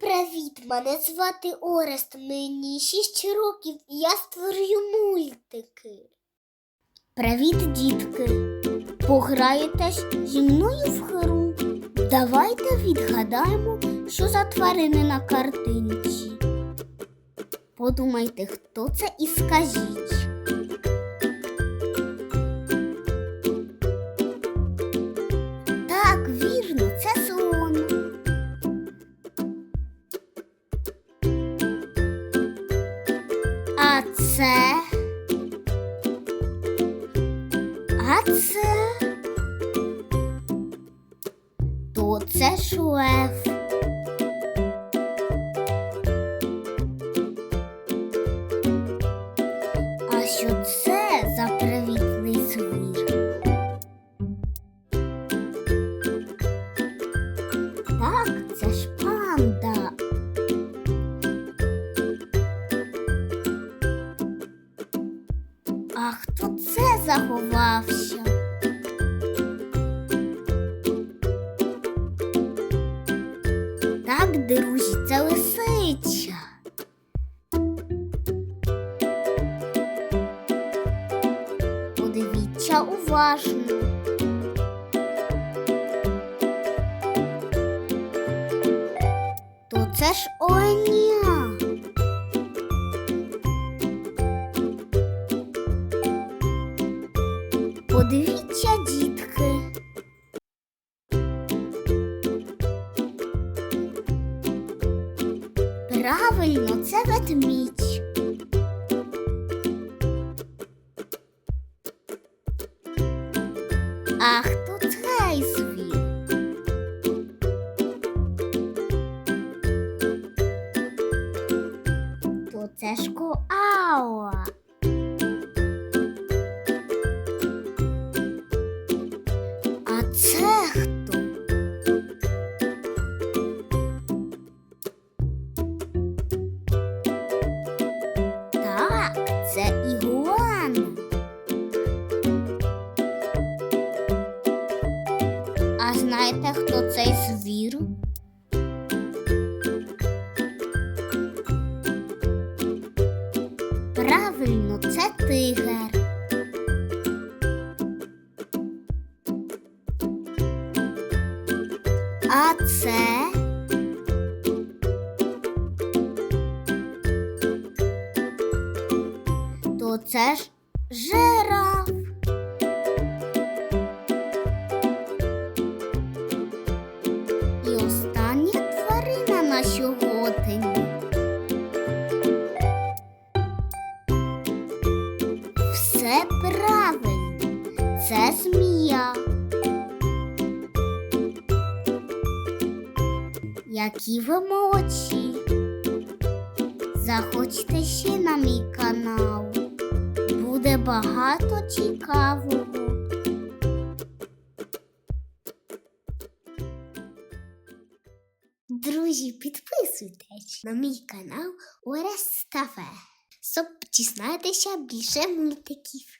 привіт! Мене звати Орест. Мені 6 років і я створюю мультики. Привіт, дітки! Пограєтесь зі мною в гру. Давайте відгадаємо, що за тварини на картинці. Подумайте, хто це і скажіть. А це. А це. То це шеф. А що це це заховався? Так, друзі, це лисиця. Подивіться уважно. То це ж оленя. Подивіться, дітки. Правильно, це ведмідь. А хто цей звір? То це ж коала. Знаєте, хто цей звір? Правильно, це тигр. А це. То це ж жираф. Сьогодні. Все правильно. Це змія. Які ви молодці. Заходьте ще на мій канал. Буде багато цікавого. Друзі, підписуйтесь на мій канал Орест Кафе, щоб дізнатися більше мультиків.